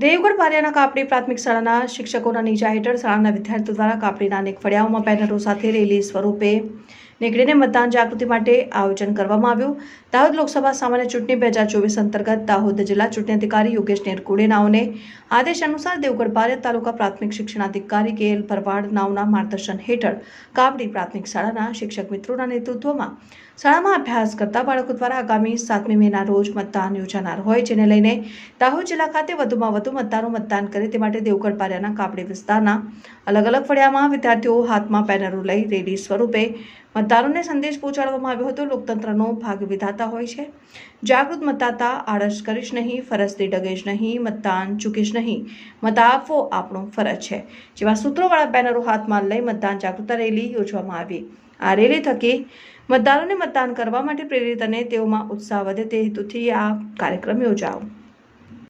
દેવગઢ બારિયાના કાપડી પ્રાથમિક શાળાના શિક્ષકોના નીચા હેઠળ શાળાના વિદ્યાર્થીઓ દ્વારા કાપડીના અનેક ફળિયાઓમાં બેનરો સાથે રેલી સ્વરૂપે નીકળીને મતદાન જાગૃતિ માટે આયોજન કરવામાં આવ્યું. દાહોદ લોકસભા સામાન્ય ચૂંટણી બે હજાર ચોવીસ અંતર્ગત દાહોદ જિલ્લા ચૂંટણી અધિકારી યોગેશ નેરકુડે નાઓને આદેશ અનુસાર દેવગઢ બારિયા તાલુકા પ્રાથમિક શિક્ષણાધિકારી કે એલ ભરવાડ નાવના માર્ગદર્શન હેઠળ કાપડી પ્રાથમિક શાળાના શિક્ષક મિત્રોના નેતૃત્વમાં શાળામાં અભ્યાસ કરતા બાળકો દ્વારા આગામી સાતમી મેના રોજ મતદાન યોજાનાર હોય, જેને લઈને દાહોદ જિલ્લા ખાતે વધુમાં વધુ મતદારો મતદાન કરે તે માટે દેવગઢ બારિયાના કાપડી વિસ્તારના અલગ અલગ ફળિયામાં વિદ્યાર્થીઓ હાથમાં બેનરો લઈ રેલી સ્વરૂપે મતદારોને સંદેશ પહોંચાડવામાં આવ્યો હતો. લોકતંત્રનો ભાગ વિધાતા હોય છે. જાગૃત મતદાતા આળસ કરીશ નહીં, ફરજથી ડગેશ નહીં, મતદાન ચૂકીશ નહીં. મત આપવો આપણો ફરજ છે. જેવા સૂત્રોવાળા બેનરો હાથમાં લઈ મતદાન જાગૃતતા રેલી યોજવામાં આવી. આ રેલી થકી મતદારોને મતદાન કરવા માટે પ્રેરિત અને તેઓમાં ઉત્સાહ વધે તે હેતુથી આ કાર્યક્રમ યોજાયો.